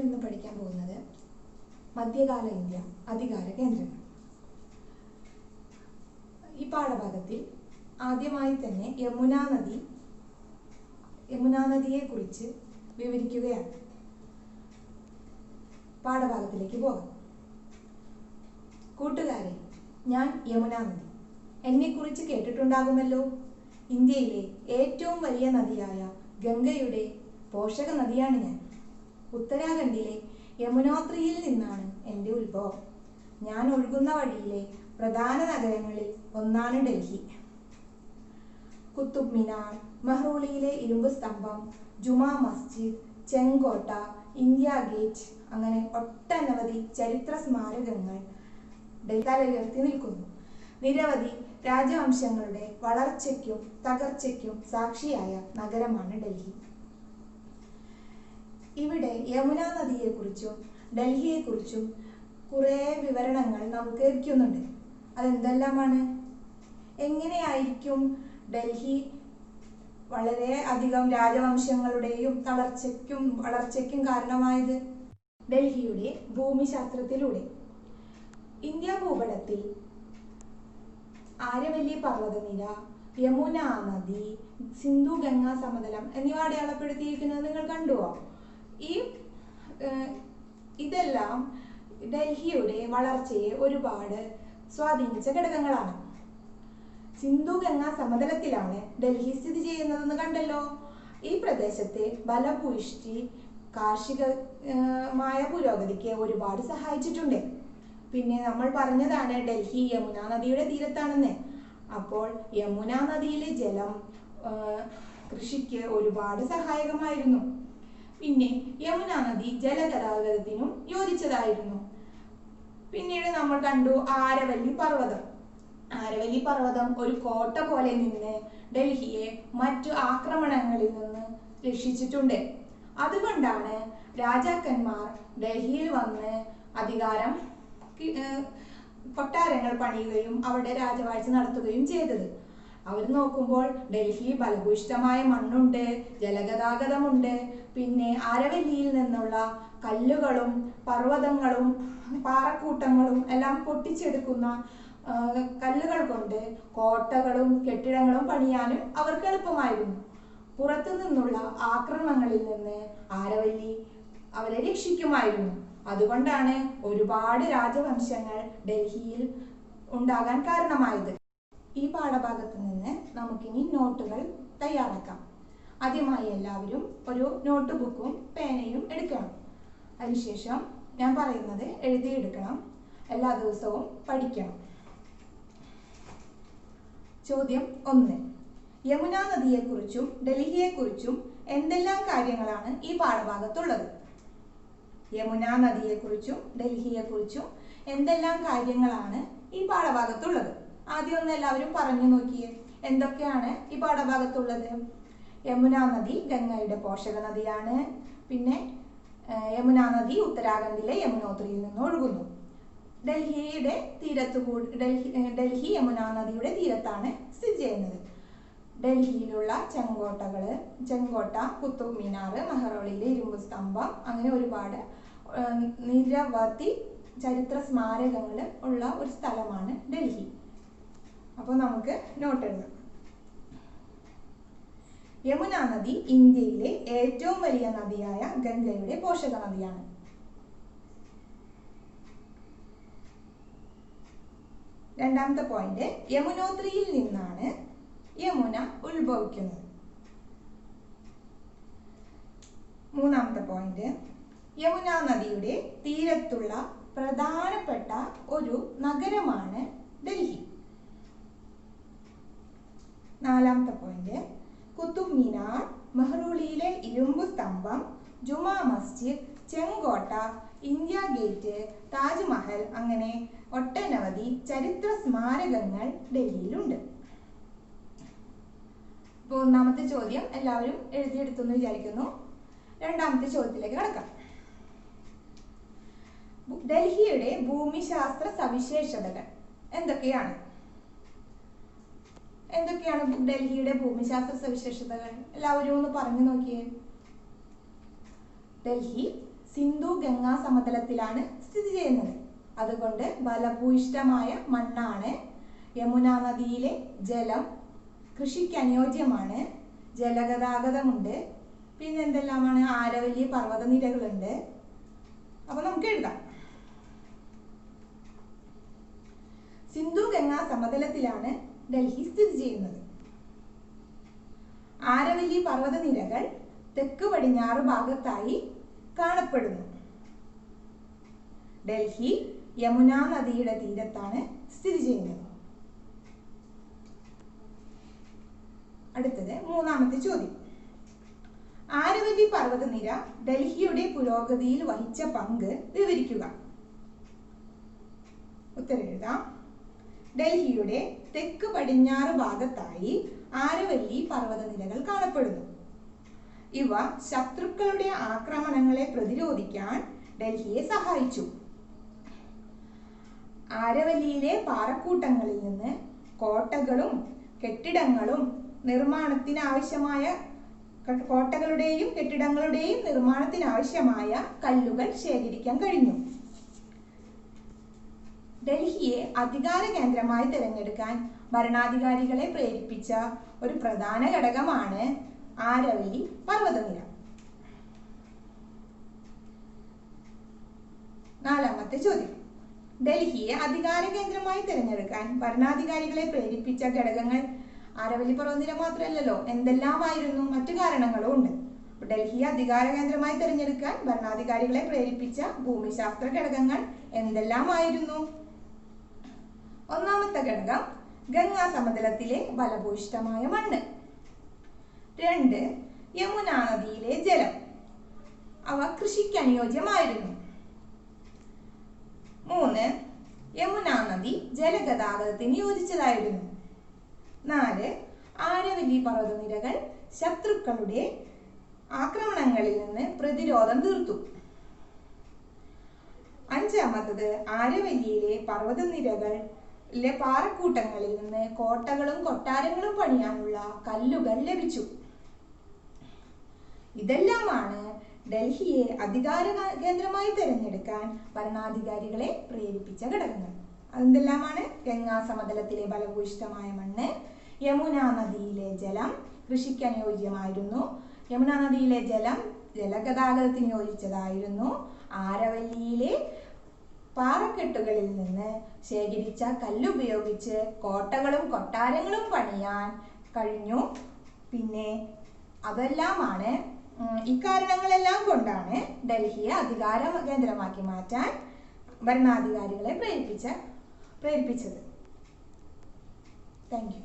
ഇന്ന് പഠിക്കാൻ പോകുന്നത് മധ്യകാല ഇന്ത്യ അധികാര കേന്ദ്രങ്ങൾ. ഈ പാഠഭാഗത്തിൽ ആദ്യമായി തന്നെ യമുനാ നദി യമുനാ നദിയെ കുറിച്ച് വിവരിക്കുകയാണ്. പാഠഭാഗത്തിലേക്ക് പോകാം. കൂട്ടുകാരെ ഞാൻ യമുനാ നദി. എന്നെക്കുറിച്ച് കേട്ടിട്ടുണ്ടാകുമല്ലോ. ഇന്ത്യയിലെ ഏറ്റവും വലിയ നദിയായ ഗംഗയുടെ പോഷക നദിയാണ് ഞാൻ. ഉത്തരാഖണ്ഡിലെ യമുനോത്രിയിൽ നിന്നാണ് എന്റെ ഉത്ഭവം. ഞാൻ ഒഴുകുന്ന വഴിയിലെ പ്രധാന നഗരങ്ങളിൽ ഒന്നാണ് ഡൽഹി. കുത്തുബ് മിനാർ മെഹ്റൂളിയിലെ ഇരുമ്പ് സ്തംഭം ജുമാ മസ്ജിദ് ചെങ്കോട്ട ഇന്ത്യ ഗേറ്റ് അങ്ങനെ ഒട്ടനവധി ചരിത്ര സ്മാരകങ്ങൾ ഡൽഹിയിൽ ഉയർത്തി നിൽക്കുന്നു. നിരവധി രാജവംശങ്ങളുടെ വളർച്ചയ്ക്കും തകർച്ചയ്ക്കും സാക്ഷിയായ നഗരമാണ് ഡൽഹി. ഇവിടെ യമുന നദിയെക്കുറിച്ചും ഡൽഹിയെക്കുറിച്ചും കുറേ വിവരണങ്ങൾ നമുക്ക് ലഭിക്കുന്നുണ്ട്. അതെന്തെല്ലാമാണ്? എങ്ങനെയായിരിക്കും ഡൽഹി വളരെ അധികം രാജവംശങ്ങളുടെയും തളർച്ചയ്ക്കും വളർച്ചയ്ക്കും കാരണമായത്? ഡൽഹിയുടെ ഭൂമിശാസ്ത്രത്തിലൂടെ. ഇന്ത്യ ഭൂപടത്തിൽ ആര്യവല്ലി പർവതനിര യമുന നദി സിന്ധു ഗംഗാ സമതലം എന്നിവ അടയാളപ്പെടുത്തിയിരിക്കുന്നത് നിങ്ങൾ കണ്ടുവോ? ഈ ഇതെല്ലാം ഡൽഹിയുടെ വളർച്ചയെ ഒരുപാട് സ്വാധീനിച്ച ഘടകങ്ങളാണ്. സിന്ധു ഗംഗ സമതലത്തിലാണ് ഡൽഹി സ്ഥിതി ചെയ്യുന്നതെന്ന് കണ്ടല്ലോ. ഈ പ്രദേശത്തെ ബലഭൂയിഷ്ടി കാർഷികമായ പുരോഗതിക്ക് ഒരുപാട് സഹായിച്ചിട്ടുണ്ട്. പിന്നെ നമ്മൾ പറഞ്ഞതാണ് ഡൽഹി യമുന നദിയുടെ തീരത്താണെന്ന്. അപ്പോൾ യമുന നദിയിലെ ജലം കൃഷിക്ക് ഒരുപാട് സഹായകമായിരുന്നു. പിന്നെ യമുന നദി ജലഗതാഗതത്തിനും യോജിച്ചതായിരുന്നു. പിന്നീട് നമ്മൾ കണ്ടു ആരവല്ലി പർവതം. ആരവല്ലി പർവതം ഒരു കോട്ട പോലെ നിന്ന് ഡൽഹിയെ മറ്റു ആക്രമണങ്ങളിൽ നിന്ന് രക്ഷിച്ചിട്ടുണ്ട്. അതുകൊണ്ടാണ് രാജാക്കന്മാർ ഡൽഹിയിൽ വന്ന് അധികാരം കൊട്ടാരങ്ങൾ പണിയുകയും അവിടെ രാജവാഴ്ച നടത്തുകയും ചെയ്തത്. അവർ നോക്കുമ്പോൾ ഡൽഹി ഫലഭൂഷ്ടമായ മണ്ണുണ്ട് ജലഗതാഗതമുണ്ട്. പിന്നെ അരവല്ലിയിൽ നിന്നുള്ള കല്ലുകളും പർവതങ്ങളും പാറക്കൂട്ടങ്ങളും എല്ലാം പൊട്ടിച്ചെടുക്കുന്ന കല്ലുകൾ കൊണ്ട് കോട്ടകളും കെട്ടിടങ്ങളും പണിയാനും അവർക്ക് എളുപ്പമായിരുന്നു. പുറത്തു നിന്നുള്ള ആക്രമണങ്ങളിൽ നിന്ന് ആരവല്ലി അവരെ രക്ഷിക്കുമായിരുന്നു. അതുകൊണ്ടാണ് ഒരുപാട് രാജവംശങ്ങൾ ഡൽഹിയിൽ ഉണ്ടാകാൻ കാരണമായത്. ഈ പാഠഭാഗത്ത് നിന്ന് നമുക്കിനി നോട്ടുകൾ തയ്യാറാക്കാം. ആദ്യമായി എല്ലാവരും ഒരു നോട്ട് ബുക്കും പേനയും എടുക്കണം. അതിനുശേഷം ഞാൻ പറയുന്നത് എഴുതിയെടുക്കണം. എല്ലാ ദിവസവും പഠിക്കണം. ചോദ്യം ഒന്ന്. യമുന നദിയെക്കുറിച്ചും ഡൽഹിയെക്കുറിച്ചും എന്തെല്ലാം കാര്യങ്ങളാണ് ഈ പാഠഭാഗത്തുള്ളത്? യമുന നദിയെക്കുറിച്ചും ഡൽഹിയെക്കുറിച്ചും എന്തെല്ലാം കാര്യങ്ങളാണ് ഈ പാഠഭാഗത്തുള്ളത്? ആദ്യം ഒന്ന് എല്ലാവരും പറഞ്ഞു നോക്കിയേ. എന്തൊക്കെയാണ് ഈ പാഠഭാഗത്തുള്ളത്? യമുന നദി ഗംഗയുടെ പോഷക നദിയാണ്. പിന്നെ യമുനാ നദി ഉത്തരാഖണ്ഡിലെ യമുനോത്രിയിൽ നിന്ന് ഒഴുകുന്നു. ഡൽഹിയുടെ തീരത്ത് ഡൽഹി ഡൽഹി യമുന നദിയുടെ തീരത്താണ് സ്ഥിതി ചെയ്യുന്നത്. ഡൽഹിയിലുള്ള ചെങ്കോട്ടകൾ ചെങ്കോട്ട കുത്തുബ് മിനാർ മെഹ്റോളിയിലെ ഇരുമ്പ് സ്തംഭം അങ്ങനെ ഒരുപാട് നിരവധി ചരിത്ര സ്മാരകങ്ങൾ ഉള്ള ഒരു സ്ഥലമാണ് ഡൽഹി. അപ്പോൾ നമുക്ക് നോട്ട് എഴുതാം യമുന നദി ഇന്ത്യയിലെ ഏറ്റവും വലിയ നദിയായ ഗംഗയുടെ പോഷക നദിയാണ്. രണ്ടാമത്തെ പോയിന്റ് യമുനോത്രിയിൽ നിന്നാണ് യമുന ഉത്ഭവിക്കുന്നത്. മൂന്നാമത്തെ പോയിന്റ് യമുന നദിയുടെ തീരത്തുള്ള പ്രധാനപ്പെട്ട ഒരു നഗരമാണ് ഡൽഹി നാലാമത്തെ പോയിന്റ് കുത്തുബ് മിനാർ മെഹ്റൂളിയിലെ ഇരുമ്പ് സ്തംഭം ജുമാ മസ്ജിദ് ചെങ്കോട്ട ഇന്ത്യ ഗേറ്റ് താജ്മഹൽ അങ്ങനെ ഒട്ടനവധി ചരിത്ര സ്മാരകങ്ങൾ ഡൽഹിയിലുണ്ട്. ഇപ്പോൾ ഒന്നാമത്തെ ചോദ്യം എല്ലാവരും എഴുതിയെടുത്തു എന്ന് വിചാരിക്കുന്നു. രണ്ടാമത്തെ ചോദ്യത്തിലേക്ക് കടക്കാം. ഡൽഹിയുടെ ഭൂമിശാസ്ത്ര സവിശേഷതകൾ എന്തൊക്കെയാണ്? എന്തൊക്കെയാണ് ഡൽഹിയുടെ ഭൂമിശാസ്ത്ര സവിശേഷതകൾ? എല്ലാവരും ഒന്ന് പറഞ്ഞു നോക്കിയേ. ഡൽഹി സിന്ധു ഗംഗാ സമതലത്തിലാണ് സ്ഥിതി ചെയ്യുന്നത്. അതുകൊണ്ട് ബലഭൂയിഷ്ടമായ മണ്ണാണ്. യമുന നദിയിലെ ജലം കൃഷിക്ക് അനുയോജ്യമാണ്. ജലഗതാഗതമുണ്ട്. പിന്നെ എന്തെല്ലാമാണ്? ആരവല്ലി പർവതനിരകളുണ്ട്. അപ്പൊ നമുക്ക് എഴുതാം. സിന്ധു ഗംഗാ സമതലത്തിലാണ് ഡൽഹി സ്ഥിതി ചെയ്യുന്നത്. ആരവല്ലി പർവതനിരകൾ തെക്ക് പടിഞ്ഞാറ് ഭാഗത്തായി കാണപ്പെടുന്നു. ഡൽഹി യമുന നദിയുടെ തീരത്താണ് സ്ഥിതി ചെയ്യുന്നത്. അടുത്തത് മൂന്നാമത്തെ ചോദ്യം. ആരവല്ലി പർവതനിര ഡൽഹിയുടെ പുരോഗതിയിൽ വഹിച്ച പങ്ക് വിവരിക്കുക. ഉത്തരം എഴുതാം. ഡൽഹിയുടെ തെക്ക് പടിഞ്ഞാറ് ഭാഗത്തായി ആരവല്ലി പർവതനിരകൾ കാണപ്പെടുന്നു. ഇവ ശത്രുക്കളുടെ ആക്രമണങ്ങളെ പ്രതിരോധിക്കാൻ ഡൽഹിയെ സഹായിച്ചു. ആരവല്ലിയിലെ പാറക്കൂട്ടങ്ങളിൽ നിന്ന് കോട്ടകളും കെട്ടിടങ്ങളും നിർമ്മാണത്തിനാവശ്യമായ കോട്ടകളുടെയും കെട്ടിടങ്ങളുടെയും നിർമ്മാണത്തിനാവശ്യമായ കല്ലുകൾ ശേഖരിക്കാൻ കഴിഞ്ഞു. ഡൽഹിയെ അധികാര കേന്ദ്രമായി തിരഞ്ഞെടുക്കാൻ ഭരണാധികാരികളെ പ്രേരിപ്പിച്ച ഒരു പ്രധാന ഘടകമാണ് ആരവല്ലി പർവതനിര. നാലാമത്തെ ചോദ്യം. ഡൽഹിയെ അധികാര കേന്ദ്രമായി തിരഞ്ഞെടുക്കാൻ ഭരണാധികാരികളെ പ്രേരിപ്പിച്ച ഘടകങ്ങൾ ആരവലി പർവതനിര മാത്രമല്ലല്ലോ എന്തെല്ലാമായിരുന്നു? മറ്റു കാരണങ്ങളും ഉണ്ട്. ഡൽഹിയെ അധികാര കേന്ദ്രമായി തിരഞ്ഞെടുക്കാൻ ഭരണാധികാരികളെ പ്രേരിപ്പിച്ച ഭൂമിശാസ്ത്ര ഘടകങ്ങൾ എന്തെല്ലാമായിരുന്നു? ഒന്നാമത്തെ ഘടകം ഗംഗാ സമതലത്തിലെ ഫലഭൂയിഷ്ഠമായ മണ്ണ്. രണ്ട് യമുന നദിയിലെ ജലം. അവ കൃഷിക്ക് അനുയോജ്യമായിരുന്നു. മൂന്ന് യമുന നദി ജലഗതാഗതത്തിന് യോജിച്ചതായിരുന്നു. നാല് ആരവലി പർവതനിരകൾ ശത്രുക്കളുടെ ആക്രമണങ്ങളിൽ നിന്ന് പ്രതിരോധം തീർത്തു. അഞ്ചാമത്തത് ആരവല്ലിയിലെ പർവതനിരകളിലെ പാറക്കൂട്ടങ്ങളിൽ നിന്ന് കോട്ടകളും കൊട്ടാരങ്ങളും പണിയാനുള്ള കല്ലുകൾ ലഭിച്ചു. ഇതെല്ലാമാണ് ഡൽഹിയെ അധികാര കേന്ദ്രമായി തിരഞ്ഞെടുക്കാൻ ഭരണാധികാരികളെ പ്രേരിപ്പിച്ച ഘടകങ്ങൾ. അതെന്തെല്ലാമാണ്? ഗംഗാ സമതലത്തിലെ ഫലഭൂയിഷ്ഠമായ മണ്ണ് യമുന നദിയിലെ ജലം കൃഷിക്ക് അനുയോജ്യമായിരുന്നു. യമുന നദിയിലെ ജലം ജലഗതാഗതത്തിന് യോജിച്ചതായിരുന്നു. ആരവല്ലിയിലെ പാറക്കെട്ടുകളിൽ നിന്ന് ശേഖരിച്ച കല്ലുപയോഗിച്ച് കോട്ടകളും കൊട്ടാരങ്ങളും പണിയാൻ കഴിഞ്ഞു. പിന്നെ അതെല്ലാമാണ് ഇക്കാരണങ്ങളെല്ലാം കൊണ്ടാണ് ഡൽഹിയെ അധികാര കേന്ദ്രമാക്കി മാറ്റാൻ ഭരണാധികാരികളെ പ്രേരിപ്പിച്ച പ്രേരിപ്പിച്ചത്. Thank you